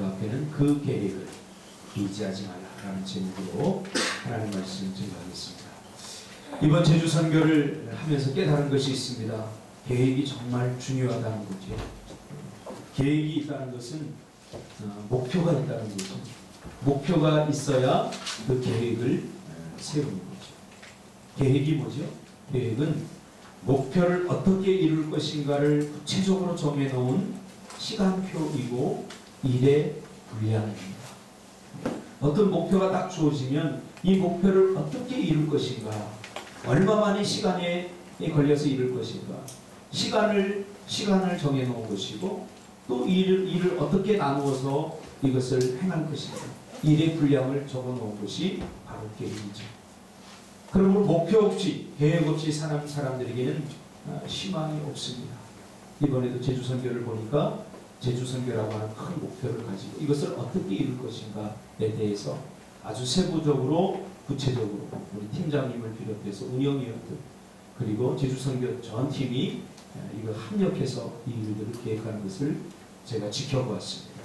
그 앞에는 그 계획을 의지하지 말라라는 제목으로 하나님 말씀 증거하겠습니다. 이번 제주 선교를 하면서 깨달은 것이 있습니다. 계획이 정말 중요하다는 거죠. 계획이 있다는 것은 어, 목표가 있다는 거죠. 목표가 있어야 그 계획을 어, 세우는 거죠. 계획이 뭐죠? 계획은 목표를 어떻게 이룰 것인가를 구체적으로 정해놓은 시간표이고 일의 분량입니다. 어떤 목표가 딱 주어지면 이 목표를 어떻게 이룰 것인가, 얼마만의 시간에 걸려서 이룰 것인가, 시간을 시간을 정해 놓은 것이고 또 일을 일을 어떻게 나누어서 이것을 행할 것인가, 일의 분량을 적어 놓은 것이 바로 계획이죠. 그러므로 목표 없이 계획 없이 사는 사람들에게는 아, 희망이 없습니다. 이번에도 제주 선교를 보니까 제주 선교라고 하는 큰 목표를 가지고 이것을 어떻게 이룰 것인가에 대해서 아주 세부적으로 구체적으로 우리 팀장님을 비롯해서 운영위원들 그리고 제주 선교 전 팀이 아, 이거 합력해서 이 일들을 계획하는 것을 제가 지켜보았습니다.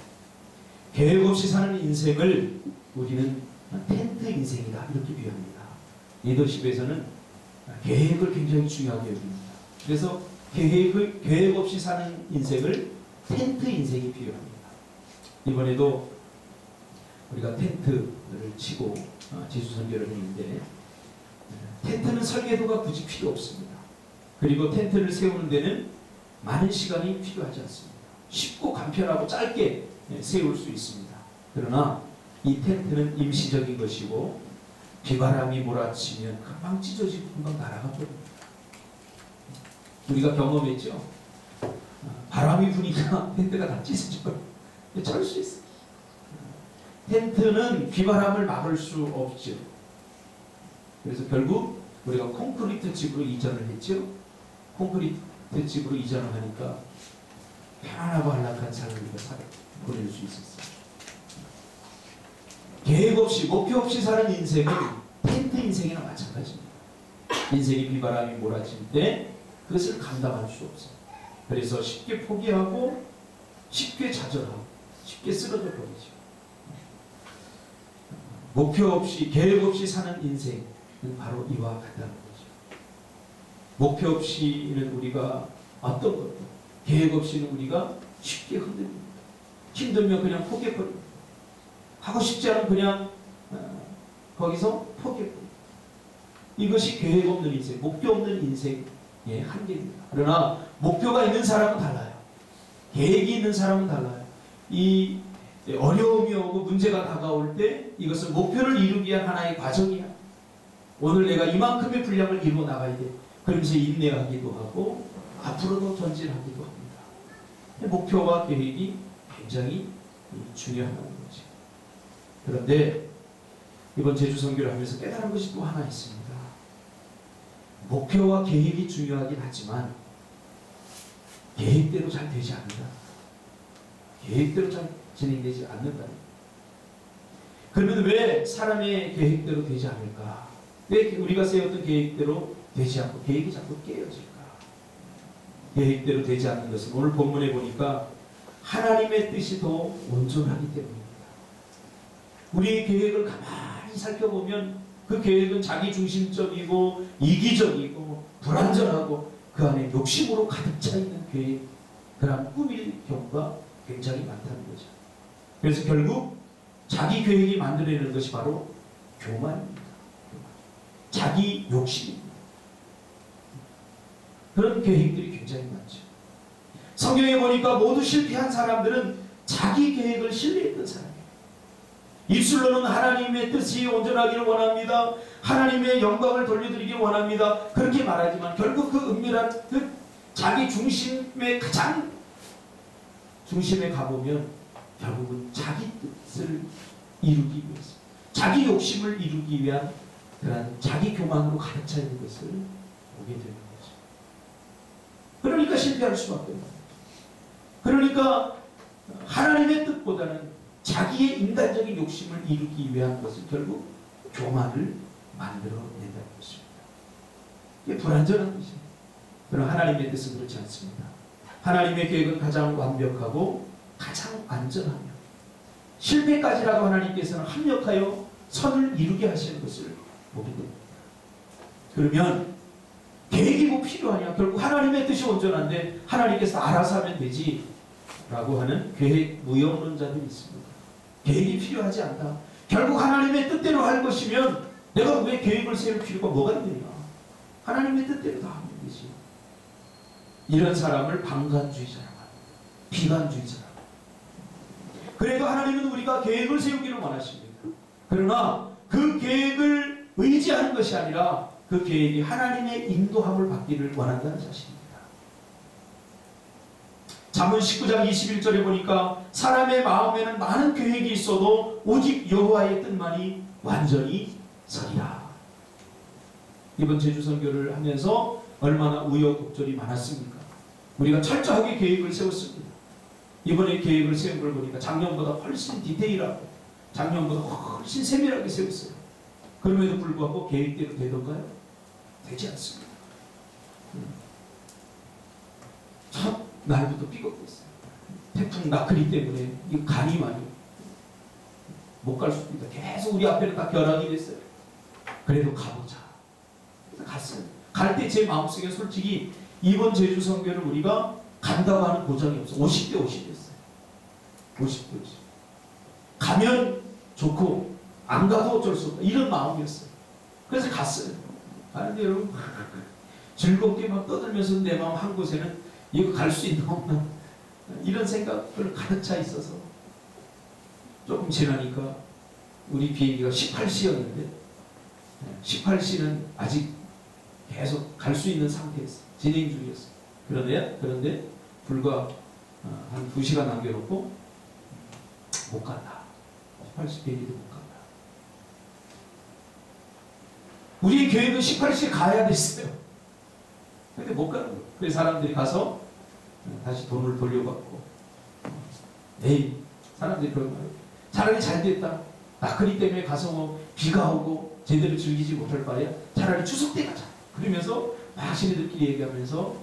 계획 없이 사는 인생을 우리는 텐트 인생이다 이렇게 비유합니다. 리더십에서는 계획을 굉장히 중요하게 여깁니다. 그래서 계획을 계획 없이 사는 인생을 텐트 인생이 필요합니다. 이번에도 우리가 텐트를 치고 어, 제주 선교를 했는데 텐트는 설계도가 굳이 필요 없습니다. 그리고 텐트를 세우는 데는 많은 시간이 필요하지 않습니다. 쉽고 간편하고 짧게 예, 세울 수 있습니다. 그러나 이 텐트는 임시적인 것이고 비바람이 몰아치면 금방 찢어지고 금방 날아가 버립니다. 우리가 경험했죠. 바람이 부니까 텐트가 다 찢어져요. 철수 있어. 텐트는 비바람을 막을 수 없죠. 그래서 결국 우리가 콘크리트 집으로 이전을 했죠. 콘크리트 집으로 이전을 하니까 편안하고 안락한 삶을 우리가 살 보낼 수 있었어요. 계획 없이 목표 없이 사는 인생은 텐트 인생이나 마찬가지입니다. 인생이 비바람이 몰아칠 때 그것을 감당할 수 없어요. 그래서 쉽게 포기하고 쉽게 좌절하고 쉽게 쓰러져 버리죠. 목표 없이 계획 없이 사는 인생은 바로 이와 같다는 거죠. 목표 없이는 우리가 어떤 것도 계획 없이는 우리가 쉽게 흔들립니다. 힘들면 그냥 포기해버립니다. 하고 싶지 않으면 그냥 어, 거기서 포기해버립니다. 이것이 계획 없는 인생, 목표 없는 인생의 한계입니다. 그러나 목표가 있는 사람은 달라요. 계획이 있는 사람은 달라요. 이 어려움이 오고 문제가 다가올 때 이것은 목표를 이루기 위한 하나의 과정이야. 오늘 내가 이만큼의 분량을 이루어 나가야 돼. 그러면서 인내하기도 하고 앞으로도 전진하기도 합니다. 목표와 계획이 굉장히 중요하다는 거죠. 그런데 이번 제주 선교를 하면서 깨달은 것이 또 하나 있습니다. 목표와 계획이 중요하긴 하지만 계획대로 잘 되지 않는다. 계획대로 잘 진행되지 않는다. 그러면 왜 사람의 계획대로 되지 않을까? 왜 우리가 세웠던 계획대로 되지 않고 계획이 자꾸 깨어질까? 계획대로 되지 않는 것은 오늘 본문에 보니까 하나님의 뜻이 더 온전하기 때문입니다. 우리의 계획을 가만히 살펴보면 그 계획은 자기 중심적이고 이기적이고 불완전하고 그 안에 욕심으로 가득 차 있는 계획, 그런 꿈일 경우가 굉장히 많다는 거죠. 그래서 결국 자기 계획이 만들어내는 것이 바로 교만입니다. 자기 욕심입니다. 그런 계획들이 굉장히 많죠. 성경에 보니까 모두 실패한 사람들은 자기 계획을 신뢰했던 사람이에요. 입술로는 하나님의 뜻이 온전하기를 원합니다. 하나님의 영광을 돌려드리길 원합니다. 그렇게 말하지만 결국 그 은밀한 그 자기 중심의 가장 중심에 가보면 결국은 자기 뜻을 이루기 위해서 자기 욕심을 이루기 위한 그런 자기 교만으로 가득 차 있는 것을 보게 되는 거죠. 그러니까 실패할 수밖에 없어요. 그러니까 하나님의 뜻보다는 자기의 인간적인 욕심을 이루기 위한 것은 결국 교만을 만들어낸다는 것입니다. 이게 불완전한 것입니다. 그러나 하나님의 뜻은 그렇지 않습니다. 하나님의 계획은 가장 완벽하고 가장 안전하며 실패까지라도 하나님께서는 합력하여 선을 이루게 하시는 것을 보게 됩니다. 그러면 계획이 뭐 필요하냐? 결국 하나님의 뜻이 온전한데 하나님께서 알아서 하면 되지 라고 하는 계획 무용론자들이 있습니다. 계획이 필요하지 않다. 결국 하나님의 뜻대로 할 것이면 내가 왜 계획을 세울 필요가 뭐가 있느냐? 하나님의 뜻대로 다 하면 되지. 이런 사람을 방관주의자라고 합니다. 비관주의자라고. 그래도 하나님은 우리가 계획을 세우기를 원하십니다. 그러나 그 계획을 의지하는 것이 아니라 그 계획이 하나님의 인도함을 받기를 원한다는 사실입니다. 잠언 19장 21절에 보니까 사람의 마음에는 많은 계획이 있어도 오직 여호와의 뜻만이 완전히 서리라. 이번 제주 선교를 하면서 얼마나 우여곡절이 많았습니까? 우리가 철저하게 계획을 세웠습니다. 이번에 계획을 세운 걸 보니까 작년보다 훨씬 디테일하고 작년보다 훨씬 세밀하게 세웠어요. 그럼에도 불구하고 계획대로 되던가요? 되지 않습니다. 음. 첫 날부터 삐걱댔어요. 태풍 나크리 때문에 이 간이 많이 못 갈 수도 있다. 계속 우리 앞에는 다 결항이 됐어요. 그래도 가보자. 갔어요. 갈 때 제 마음속에 솔직히 이번 제주 선교를 우리가 간다고 하는 보장이 없어. 50대 50이었어요. 50대 50. 가면 좋고 안 가도 어쩔 수 없다. 이런 마음이었어요. 그래서 갔어요. 아는데 여러분 즐겁게 막 떠들면서 내 마음 한 곳에는 이거 갈 수 있나 없나 이런 생각을 가득 차 있어서 조금 지나니까 우리 비행기가 18시였는데 18시는 아직 계속 갈 수 있는 상태였어. 진행 중이었어. 그런데 그런데 불과 어, 한 2시간 남겨놓고 못 간다. 18시 비행기도 못 간다. 우리의 계획은 18시에 가야 됐어요. 근데 못 가는 거예요. 그래서 사람들이 가서 다시 돈을 돌려받고 에이 사람들이 그런 거예요. 차라리 잘 됐다. 나그리 때문에 가서 뭐 비가 오고 제대로 즐기지 못할 바에 차라리 추석 때 가자. 그러면서 막 신이들끼리 얘기하면서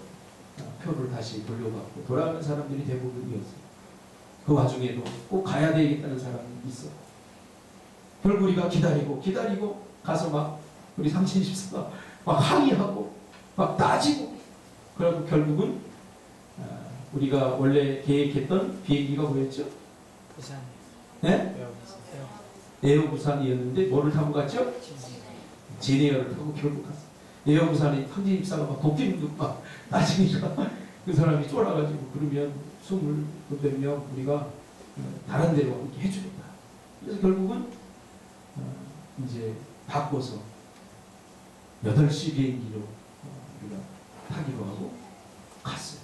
표를 다시 돌려받고 돌아가는 사람들이 대부분이었어요. 그 와중에도 꼭 가야 되겠다는 사람이 있어. 결국 우리가 기다리고 기다리고 가서 막 우리 삼신 집사가 막 항의하고 막 따지고 그리고 결국은 어, 우리가 원래 계획했던 비행기가 뭐였죠? 부산 네? 에어 부산이었는데 뭐를 타고 갔죠? 제네어를 타고 결국 갔어. 에어 부산에 황진 집사가 막 도끼도 막 따지니까 그 사람이 쫄아가지고 그러면 몇백 명 우리가 어, 다른 데로 이렇게 해주겠다. 그래서 결국은 어, 이제 바꿔서 8시 비행기로 어, 우리가 타기로 하고 갔어요.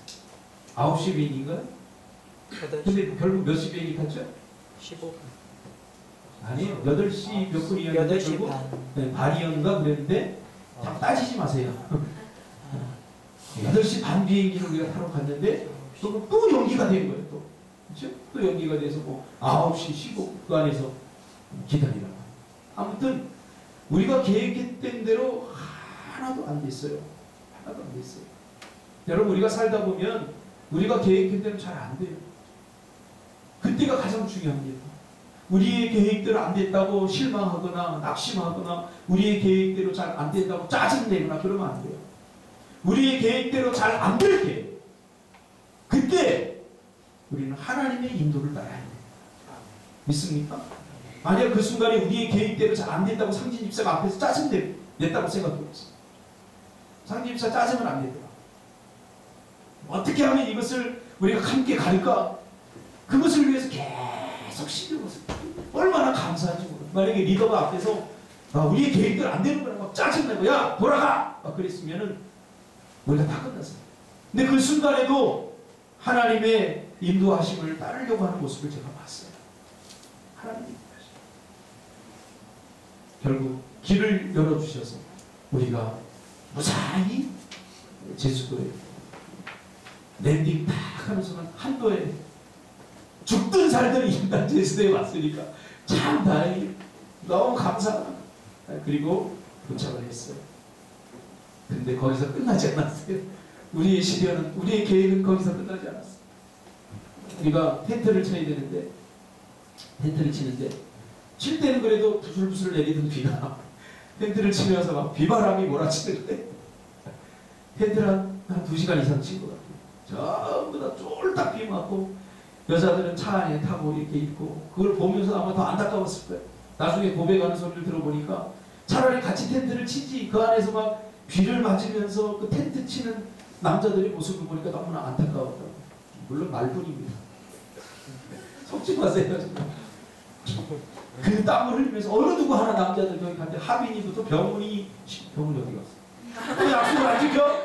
9시 비행기인가요? 8시 근데 결국 몇 시 비행기 탔죠? 15분. 아니요. 8시 몇 분이었는데 8시 결국 반. 네, 발이었는가 그랬는데 다 따지지 마세요. 8시 반 비행기를 우리가 타러 갔는데 또, 또 연기가 된 거예요. 또. 그렇죠? 또 연기가 돼서 뭐 9시 15, 그 안에서 기다리라. 아무튼 우리가 계획했던 대로 하나도 안 됐어요. 하나도 안 됐어요. 여러분 우리가 살다 보면 우리가 계획한 대로 잘 안 돼요. 그때가 가장 중요합니다. 우리의 계획대로 안 됐다고 실망하거나 낙심하거나 우리의 계획대로 잘 안 된다고 짜증내거나 그러면 안 돼요. 우리의 계획대로 잘 안 될 때, 그때 우리는 하나님의 인도를 따라야 돼요. 믿습니까? 만약 그 순간에 우리의 계획대로 잘안 된다고 상진 집사가 앞에서 짜증냈다고 생각해보세요. 집사 짜증은 안 내더라. 어떻게 하면 이것을 우리가 함께 갈까? 그것을 위해서 계속 써. 얼마나 감사한지 모르 만약에 리더가 앞에서 아, 우리의 계획대로 안 되는 거라 막 짜증내고 야 돌아가! 막 그랬으면은 우리가 다 끝났어요. 근데 그 순간에도 하나님의 인도하심을 따르려고 하는 모습을 제가 봤어요. 하나님의 인도하심. 결국 길을 열어주셔서 우리가 무사히 제주도에 랜딩 딱 하는 순간 한도에 죽든 살든 일단 제주도에 왔으니까 참 다행히 너무 감사합니다. 그리고 도착을 했어요. 근데 거기서 끝나지 않았어요. 우리의 시련은 우리의 계획은 거기서 끝나지 않았어요. 우리가 텐트를 쳐야 되는데 텐트를 치는데 칠 때는 그래도 부슬부슬 내리던 비가 텐트를 치면서 막 비바람이 몰아치는데 텐트를 한, 한 2시간 이상 친 것 같아요. 전부 다 쫄딱 비 맞고 여자들은 차 안에 타고 이렇게 있고 그걸 보면서 아마 더 안타까웠을 거예요. 나중에 고백하는 소리를 들어보니까 차라리 같이 텐트를 치지 그 안에서 막 비를 맞으면서 그 텐트 치는 남자들의 모습을 보니까 너무나 안타까웠다고. 물론 말뿐입니다. 속지 마세요. 정말. 그 땀을 흘리면서 어느 누구 하나 남자들 저기 갔는데 하빈이부터 병훈이 병훈이 어디 갔어? 왜 약속을 안 지켜?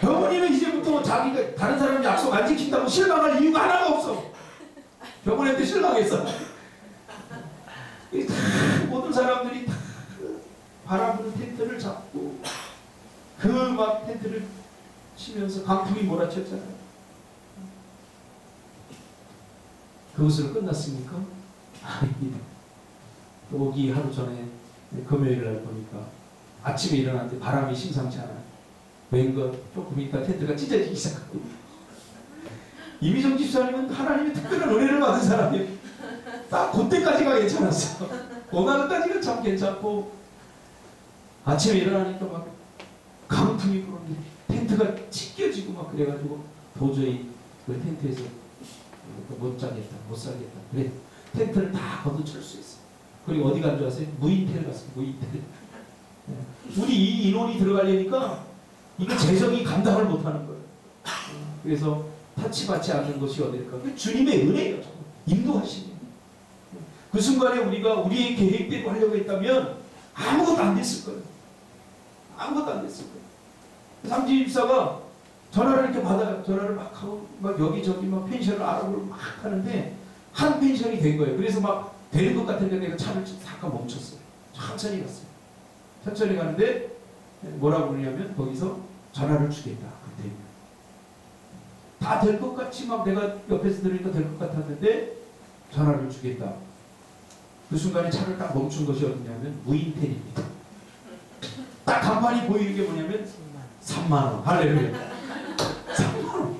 병훈이는 이제부터 자기가 다른 사람 약속 안 지킨다고 실망할 이유가 하나가 없어. 병훈한테 실망했어. 모든 사람들이 다 바람 부는 텐트를 잡고 그 막 텐트를 치면서 강풍이 몰아쳤잖아요. 그것으로 끝났습니까? 오기 하루 전에 금요일 날 보니까 아침에 일어났는데 바람이 심상치 않아요. 왠가 조금 있다 텐트가 찢어지기 시작하고 이미정 집사님은 하나님의 특별한 은혜를 받은 사람이에요. 딱 그때까지가 괜찮았어. 고난까지는 참 괜찮고 아침에 일어나니까 막 강풍이 불었는데 텐트가 찢겨지고 막 그래가지고 도저히 그 텐트에서 못 자겠다, 못 살겠다. 그래 텐트를 다 걷어철 수 있어. 그리고 어디 간 줄 아세요? 무인텔 갔어요. 무인텔. 네. 우리 이 인원이 들어가려니까 이거 재정이 감당을 못하는 거예요. 어, 그래서 타치받지 않는 것이 어딜까? 그 주님의 은혜예요. 인도하시는. 그 순간에 우리가 우리의 계획대로 하려고 했다면 아무것도 안 됐을 거예요. 아무것도 안 됐을 거예요. 삼지 집사가 전화를 이렇게 받아요. 전화를 막 하고 막 여기저기 막 펜션을 알아보고 막 하는데 한 펜션이 된 거예요. 그래서 막 되는 것 같은데 내가 차를 잠깐 멈췄어요. 천천히 갔어요. 천천히 가는데 뭐라고 그러냐면 거기서 전화를 주겠다. 그때 다 될 것 같이 막 내가 옆에서 들으니까 될 것 같았는데 전화를 주겠다. 그 순간에 차를 딱 멈춘 것이 어디냐면 무인텔입니다. 딱 간판이 보이는 게 뭐냐면 3만 원. 할렐루야. 3만 원.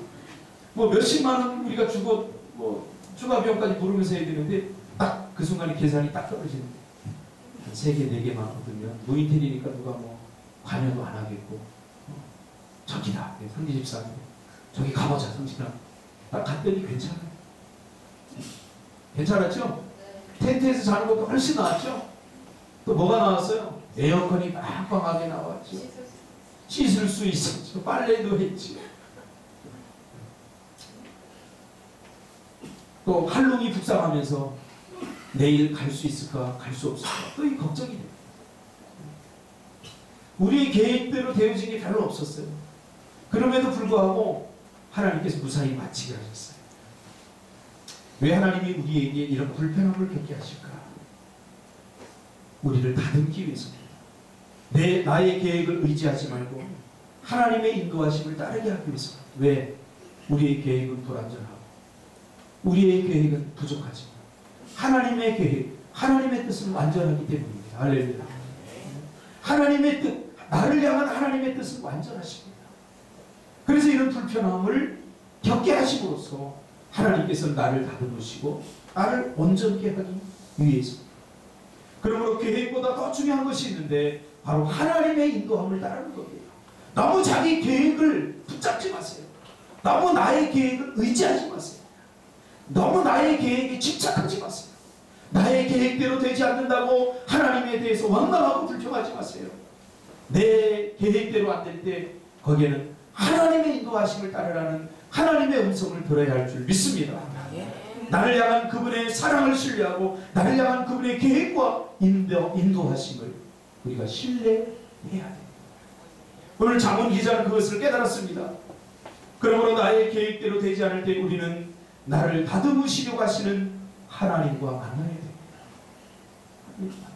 뭐 몇십만 원 우리가 주고 뭐 추가 비용까지 부르면서 해야 되는데 딱 그 순간에 계산이 딱 떨어지는 한세 개, 네 개만 얻으면 무인텔이니까 누가 뭐 관여도 안 하겠고 어, 저기다. 네, 상기 집사님. 저기 가보자, 성진아. 딱 갔더니 괜찮아요. 괜찮았죠? 텐트에서 자는 것도 훨씬 나았죠? 또 뭐가 나왔어요? 에어컨이 빵빵하게 나왔죠. 씻을 수 있었죠. 빨래도 했지. 또 할롱이 북상하면서 내일 갈 수 있을까, 갈 수 없을까, 또 이 걱정이 돼요. 우리의 계획대로 되어진 게 별로 없었어요. 그럼에도 불구하고 하나님께서 무사히 마치게 하셨어요. 왜 하나님이 우리에게 이런 불편함을 겪게 하실까? 우리를 다듬기 위해서입니다. 내 나의 계획을 의지하지 말고 하나님의 인도하심을 따르게 하기 위해서. 왜? 우리의 계획은 불완전하고 우리의 계획은 부족하지만 하나님의 계획, 하나님의 뜻은 완전하기 때문입니다. 할렐루야. 하나님의 뜻, 나를 향한 하나님의 뜻은 완전하십니다. 그래서 이런 불편함을 겪게 하심으로써 하나님께서 나를 다듬으시고 나를 온전케 하기 위해서. 그러므로 계획보다 더 중요한 것이 있는데 바로 하나님의 인도함을 따르는 겁니다. 너무 자기 계획을 붙잡지 마세요. 너무 나의 계획을 의지하지 마세요. 너무 나의 계획에 집착하지 마세요. 나의 계획대로 되지 않는다고 하나님에 대해서 원망하고 불평하지 마세요. 내 계획대로 안 될 때 거기에는 하나님의 인도하심을 따르라는 하나님의 음성을 들어야 할 줄 믿습니다. 나를 향한 그분의 사랑을 신뢰하고 나를 향한 그분의 계획과 인도, 인도하심을 우리가 신뢰해야 됩니다. 오늘 장원 기자는 그것을 깨달았습니다. 그러므로 나의 계획대로 되지 않을 때 우리는 나를 다듬으시려고 하시는 하나님과 만나야 됩니다.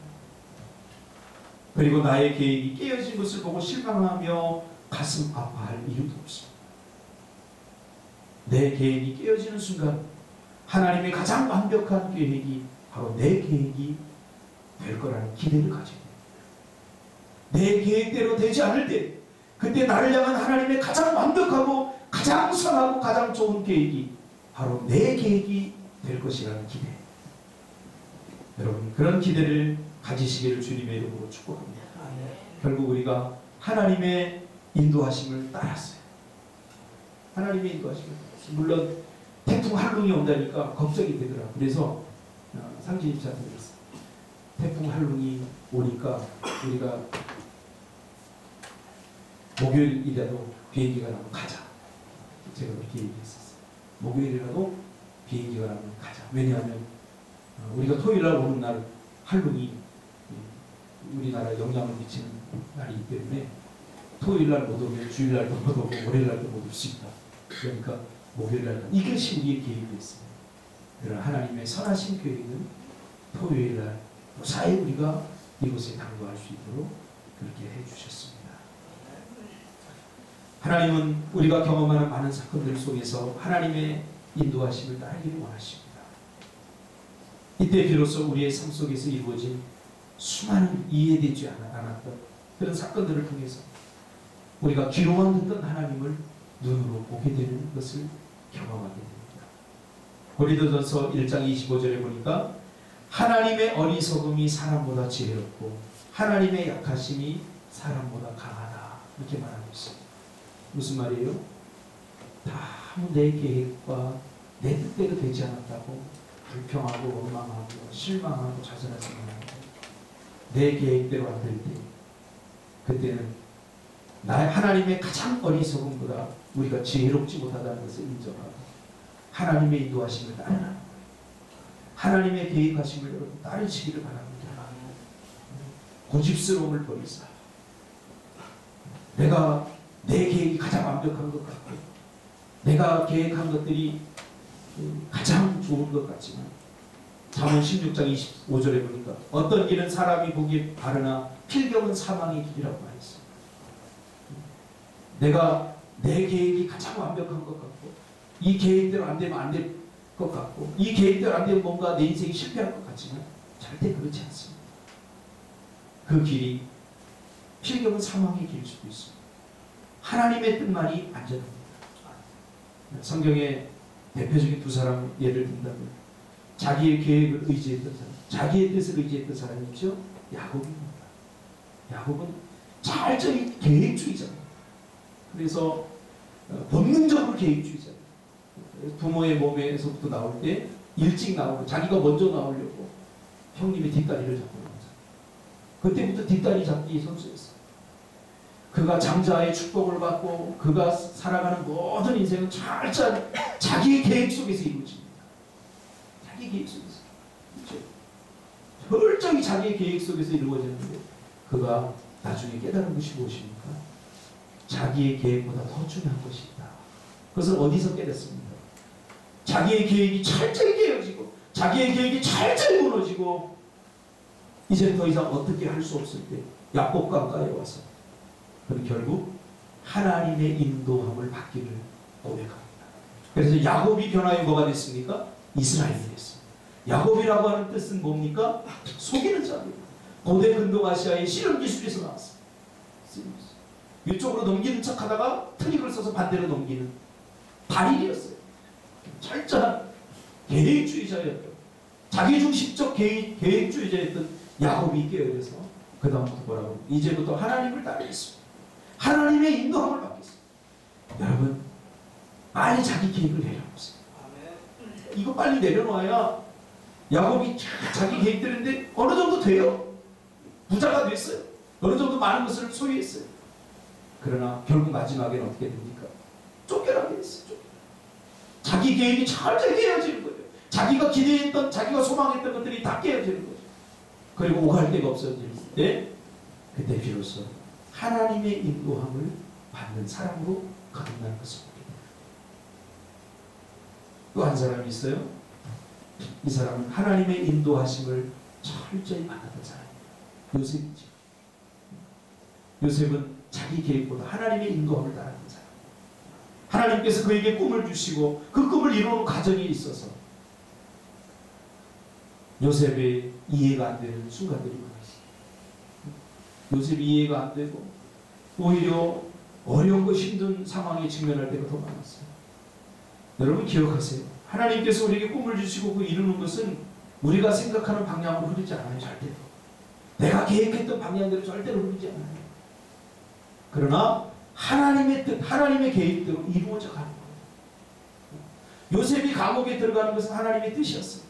그리고 나의 계획이 깨어진 것을 보고 실망하며 가슴 아파할 이유도 없습니다. 내 계획이 깨어지는 순간 하나님의 가장 완벽한 계획이 바로 내 계획이 될 거라는 기대를 가지고 내 계획대로 되지 않을 때 그때 나를 향한 하나님의 가장 완벽하고 가장 선하고 가장 좋은 계획이 바로 내 계획이 될 것이라는 기대 여러분 그런 기대를 가지시기를 주님의 이름으로 축복합니다. 결국 우리가 하나님의 인도하심을 따랐어요. 하나님의 인도하심을. 물론 태풍 한룽이 온다니까 걱정이 되더라. 그래서 어, 상진 입사한테 그랬어요. 태풍 한룽이 오니까 우리가 목요일이라도 비행기가 나면 가자. 제가 그렇게 얘기했었어요. 목요일이라도 비행기가 나면 가자. 왜냐하면 어, 우리가 토요일 날 오는 날 한룽이 음, 우리나라에 영향을 미치는 날이기 때문에 토요일 날 못 오면 주일 날도 못 오고 월요일 날도 못 올 수 있다. 그러니까 목요일 날 이것이 우리의 계획이었습니다. 그러나 하나님의 선하신 계획은 토요일 날 무사히 우리가 이곳에 당도할 수 있도록 그렇게 해주셨습니다. 하나님은 우리가 경험하는 많은 사건들 속에서 하나님의 인도하심을 따르기를 원하십니다. 이때 비로소 우리의 삶 속에서 이루어진 수많은 이해되지 않았던 그런 사건들을 통해서 우리가 귀로만 듣던 하나님을 눈으로 보게 되는 것을 경험하게 됩니다. 고린도전서 1장 25절에 보니까 하나님의 어리석음이 사람보다 지혜롭고 하나님의 약하심이 사람보다 강하다 이렇게 말하고 있습니다. 무슨 말이에요? 다 내 계획과 내 뜻대로 되지 않았다고 불평하고 원망하고 실망하고 좌절하지 말고 내 계획대로 안 될 때. 그때는 나의 하나님의 가장 어리석음보다. 우리가 지혜롭지 못하다는 것을 인정하고 하나님의 인도하심을 따르라 하나님의 계획하심을 여러분 따르시기를 바랍니다. 고집스러움을 버리사 내가 내 계획이 가장 완벽한 것 같고 내가 계획한 것들이 음, 가장 좋은 것 같지만 잠언 16장 25절에 보니까 어떤 길은 사람이 보기에 바르나 필경은 사망의 길이라고 말했어요. 내가 내 계획이 가장 완벽한 것 같고 이 계획대로 안 되면 안 될 것 같고 이 계획대로 안 되면 뭔가 내 인생이 실패할 것 같지만 절대 그렇지 않습니다. 그 길이 필경은 사망의 길일 수도 있습니다. 하나님의 뜻만이 안전합니다. 성경에 대표적인 두 사람 예를 든다면 자기의 계획을 의지했던 사람, 자기의 뜻을 의지했던 사람이 있죠. 야곱입니다. 야곱은 철저히 계획주의자입니다. 그래서 어, 본능적으로 계획주의자입니다. 부모의 몸에서부터 나올 때 일찍 나오고 자기가 먼저 나오려고 형님의 뒷다리를 잡고 나오죠. 그때부터 뒷다리 잡기 선수였어요. 그가 장자의 축복을 받고 그가 살아가는 모든 인생은 철저한 자기의 계획 속에서 이루어집니다. 자기 계획 속에서. 그렇죠? 철저히 자기의 계획 속에서 이루어지는데 그가 나중에 깨달은 것이 무엇입니까? 자기의 계획보다 더 중요한 것이 있다. 그것을 어디서 깨닫습니까? 자기의 계획이 철저히 깨어지고 자기의 계획이 철저히 무너지고 이제 더 이상 어떻게 할 수 없을 때 야곱 강가에 와서 그는 결국 하나님의 인도함을 받기를 고백합니다. 그래서 야곱이 변화의 뭐가 됐습니까? 이스라엘이 됐습니다. 야곱이라고 하는 뜻은 뭡니까? 속이는 자입니다. 고대 근동아시아의 실험 기술에서 나왔어요. 이쪽으로 넘기는 척 하다가 트릭을 써서 반대로 넘기는 발일이었어요. 철저한 계획주의자였던 자기중심적 계획, 계획주의자였던 야곱이 깨어져서 그 다음부터 뭐라고 이제부터 하나님을 따르겠습니다. 하나님의 인도함을 받겠습니다. 여러분 빨리 자기 계획을 내려놓으세요. 이거 빨리 내려놓아야 야곱이 자기 계획대로인데 어느 정도 돼요. 부자가 됐어요. 어느 정도 많은 것을 소유했어요. 그러나 결국 마지막에는 어떻게 됩니까? 쫓겨나게 됐어요. 쫓겨나. 자기 계획이 철저히 깨어지는 거예요. 자기가 기대했던, 자기가 소망했던 것들이 다 깨어지는 거죠. 그리고 오갈 데가 없어질 때, 그때 비로소 하나님의 인도함을 받는 사람으로 거듭나는 됩니다. 또 한 사람이 있어요. 이 사람은 하나님의 인도하심을 철저히 받았던 사람입니다. 요셉이죠. 요셉은 자기 계획보다 하나님의 인도함을 따랐던 사람. 하나님께서 그에게 꿈을 주시고 그 꿈을 이루는 과정이 있어서 요셉의 이해가 안 되는 순간들이 많았어요. 요셉이 이해가 안 되고 오히려 어려운 것 힘든 상황에 직면할 때가 더 많았어요. 여러분 기억하세요. 하나님께서 우리에게 꿈을 주시고 그 이루는 것은 우리가 생각하는 방향으로 흐르지 않아요. 절대로. 내가 계획했던 방향대로 절대로 흐르지 않아요. 그러나 하나님의 뜻, 하나님의 계획대로 이루어져 가는 거예요. 요셉이 감옥에 들어가는 것은 하나님의 뜻이었어요.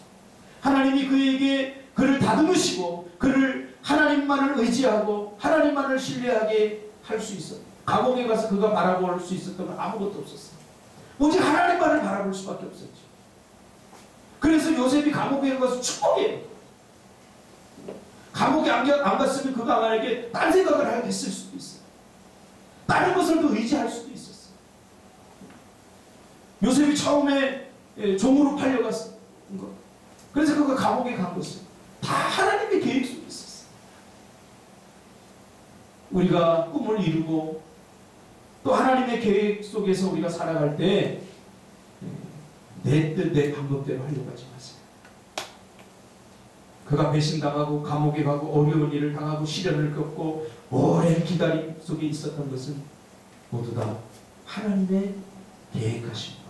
하나님이 그에게 그를 다듬으시고 그를 하나님만을 의지하고 하나님만을 신뢰하게 할 수 있어. 감옥에 가서 그가 바라볼 수 있었던 건 아무것도 없었어요. 오직 하나님만을 바라볼 수밖에 없었죠. 그래서 요셉이 감옥에 가서 축복해요. 감옥에 안, 가- 안 갔으면 그가 만약에 딴 생각을 하게 됐을 수도 있어요. 다른 것을 또 의지할 수도 있었어요. 요셉이 처음에 예, 종으로 팔려갔은 것. 그래서 그가 감옥에 간 것은 다 하나님의 계획 속에 있었어요. 우리가 꿈을 이루고 또 하나님의 계획 속에서 우리가 살아갈 때 내 뜻, 내 방법대로 하려고 하지 마세요. 그가 배신당하고 감옥에 가고 어려운 일을 당하고 시련을 겪고 오랜 기다림 속에 있었던 것은 모두 다 하나님의 계획하신 것.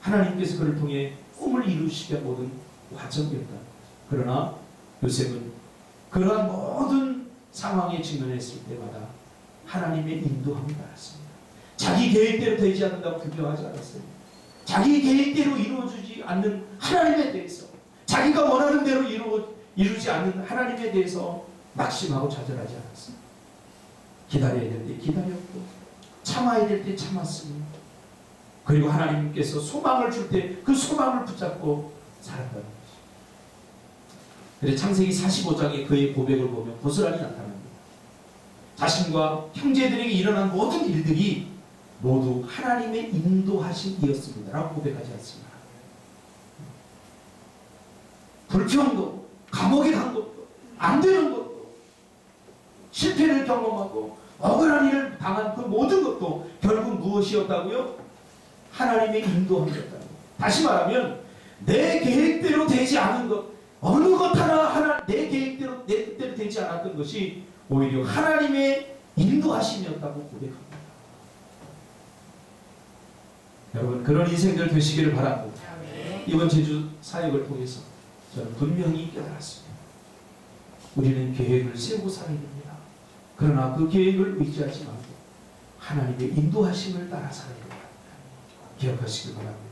하나님께서 그를 통해 꿈을 이루시게 모든 과정이었다. 그러나 요셉은 그러한 모든 상황에 직면했을 때마다 하나님의 인도함을 받았습니다. 자기 계획대로 되지 않는다고 두려워하지 않았어요. 자기 계획대로 이루어지지 않는 하나님에 대해서 자기가 원하는 대로 이루, 이루지 않는 하나님에 대해서 낙심하고 좌절하지 않았어요. 기다려야 될 때 기다렸고 참아야 될 때 참았습니다. 그리고 하나님께서 소망을 줄 때 그 소망을 붙잡고 살았다는 거죠. 그래서 창세기 45장의 그의 고백을 보면 고스란히 나타납니다. 자신과 형제들에게 일어난 모든 일들이 모두 하나님의 인도하심이었습니다. 라고 고백하지 않습니다. 불평도, 감옥에 간 것도, 안 되는 것도, 실패를 경험하고, 억울한 일을 당한 그 모든 것도 결국 무엇이었다고요? 하나님의 인도함이었다는 것. 다시 말하면, 내 계획대로 되지 않은 것, 어느 것 하나, 하나, 내 계획대로, 내 뜻대로 되지 않았던 것이 오히려 하나님의 인도하심이었다고 고백합니다. 여러분 그런 인생들 되시기를 바라고 이번 제주 사역을 통해서 저는 분명히 깨달았습니다. 우리는 계획을 세우고 살아야 됩니다. 그러나 그 계획을 의지하지 말고 하나님의 인도하심을 따라 살아야 됩니다. 기억하시길 바랍니다.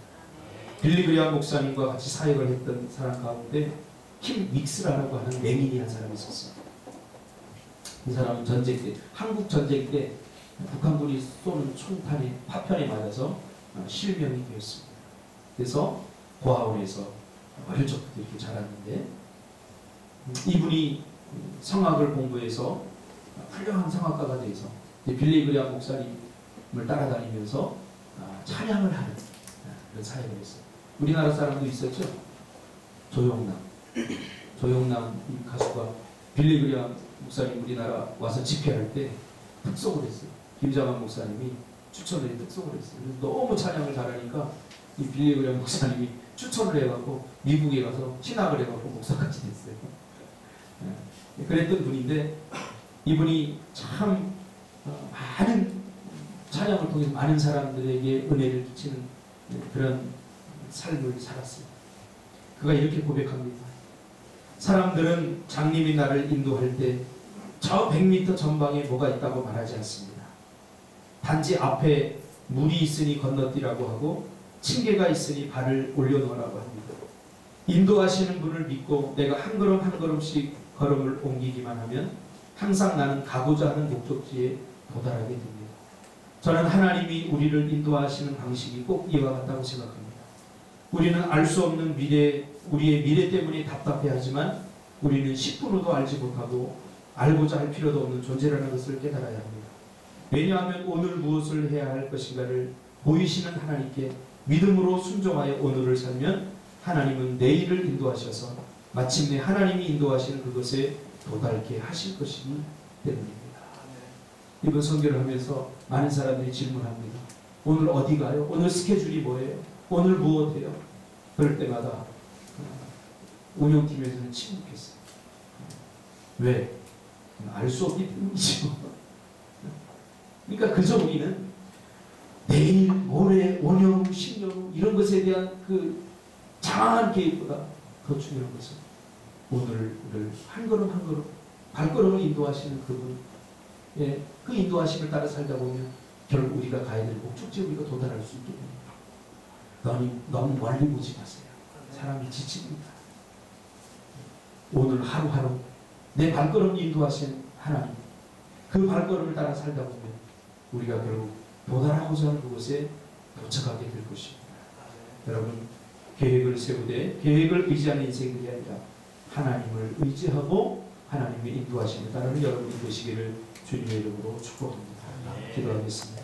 빌리그리아 목사님과 같이 사역을 했던 사람 가운데 킴 믹스라고 하는 맹인이 한 사람이 있었어요. 이 사람은 전쟁 때 한국 전쟁 때 북한군이 쏘는 총탄에 파편에 맞아서 어, 실명이 되었습니다. 그래서 고아원에서 어릴 적부터 이렇게 자랐는데 음, 이분이 성악을 공부해서 훌륭한 성악가가 돼서 이제 빌리 그리아 목사님을 따라다니면서 아, 찬양을 하는 아, 그런 사역을 했어요. 우리나라 사람도 있었죠. 조용남, 조용남 이 가수가 빌리 그리아 목사님 우리나라 와서 집회할 때 특송을 했어요. 김자만 목사님이 추천을 해 특송을 했어요. 그래서 너무 찬양을 잘하니까 이 빌리 그리아 목사님이 추천을 해갖고 미국에 가서 신학을 해갖고 목사까지 됐어요. 예, 그랬던 분인데 이분이 참 어, 많은 찬양을 통해서 많은 사람들에게 은혜를 끼치는 예, 그런 삶을 살았어요. 그가 이렇게 고백합니다. 사람들은 장님이 나를 인도할 때 저 100m 전방에 뭐가 있다고 말하지 않습니다. 단지 앞에 물이 있으니 건너뛰라고 하고 층계가 있으니 발을 올려놓으라고 합니다. 인도하시는 분을 믿고 내가 한 걸음 한 걸음씩 걸음을 옮기기만 하면 항상 나는 가고자 하는 목적지에 도달하게 됩니다. 저는 하나님이 우리를 인도하시는 방식이 꼭 이와 같다고 생각합니다. 우리는 알 수 없는 미래, 우리의 미래 때문에 답답해하지만 우리는 10분으로도 알지 못하고 알고자 할 필요도 없는 존재라는 것을 깨달아야 합니다. 왜냐하면 오늘 무엇을 해야 할 것인가를 보이시는 하나님께 믿음으로 순종하여 오늘을 살면 하나님은 내일을 인도하셔서 마침내 하나님이 인도하시는 그것에 도달케 하실 것이기 때문입니다. 이번 선교를 하면서 많은 사람들이 질문합니다. 오늘 어디 가요? 오늘 스케줄이 뭐예요? 오늘 무엇해요? 그럴 때마다 어, 운영팀에서는 침묵했어요. 왜? 알 수 없기 때문이죠. 그러니까 그저 우리는 내일, 모레, 5년 후, 10년 후 이런 것에 대한 그 장황한 계획보다 더 중요한 것은 오늘을 한 걸음 한 걸음 발걸음을 인도하시는 그분 예, 그 인도하심을 따라 살다 보면 결국 우리가 가야 될 목적지에 우리가 도달할 수 있게 됩니다. 너무, 너무 멀리 보지 마세요. 사람이 지칩니다. 오늘 하루하루 내 발걸음 인도하신 하나님 그 발걸음을 따라 살다 보면 우리가 결국 도달하고자 하는 그곳에 도착하게 될 것입니다. 여러분 계획을 세우되 계획을 의지하는 인생들이 아니라 하나님을 의지하고 하나님의 인도하심을 따르는 여러분이 되시기를 주님의 이름으로 축복합니다. 기도하겠습니다.